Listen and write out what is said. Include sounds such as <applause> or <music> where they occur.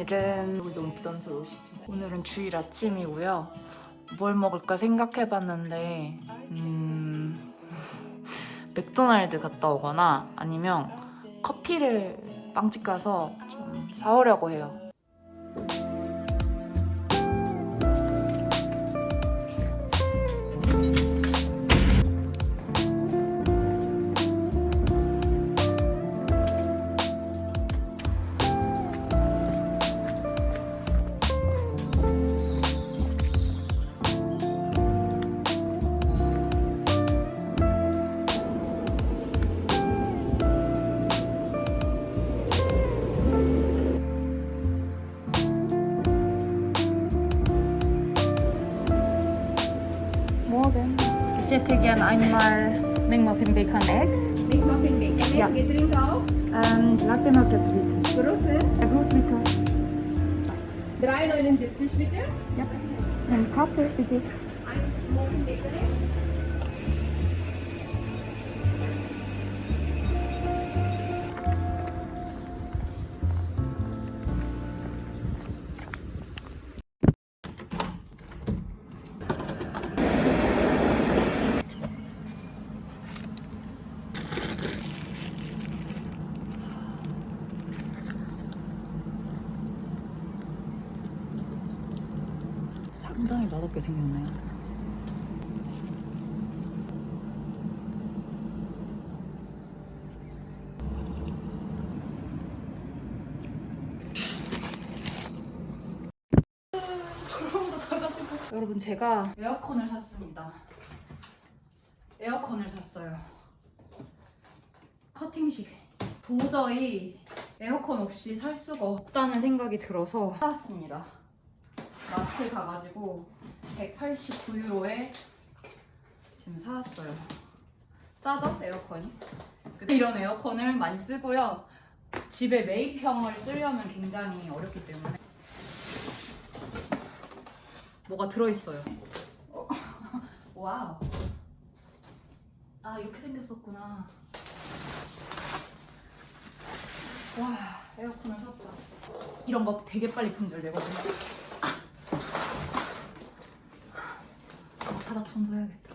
오늘은 너무 부담스러우시죠? 오늘은 주일 아침이고요. 뭘 먹을까 생각해봤는데 음, 맥도날드 갔다 오거나 아니면 커피를 빵집 가서 좀 사오려고 해요. Ich hätte gern einmal McMuffin Bacon Egg. McMuffin Bacon. Ja. Geht drin drauf. Ähm, Latte Macchiato bitte. Große. Ja, groß bitte. 3,79 bitte. Ja. Eine Karte bitte. Ein Muffin Bacon. 상당히 맛없게 생겼네요. 여러분 제가 에어컨을 샀습니다. 에어컨을 샀어요. 커팅식. 도저히 에어컨 없이 살 수가 없다는 생각이 들어서 샀습니다. 마트 가가지고 189유로에 지금 사왔어요. 싸죠? 에어컨이? 이런 에어컨을 많이 쓰고요. 집에 매입형을 쓰려면 굉장히 어렵기 때문에 뭐가 들어있어요. 어, <laughs> 와우. 아 이렇게 생겼었구나. 와 에어컨을 샀다. 이런 거 되게 빨리 품절되거든요. 바닥 청소해야겠다.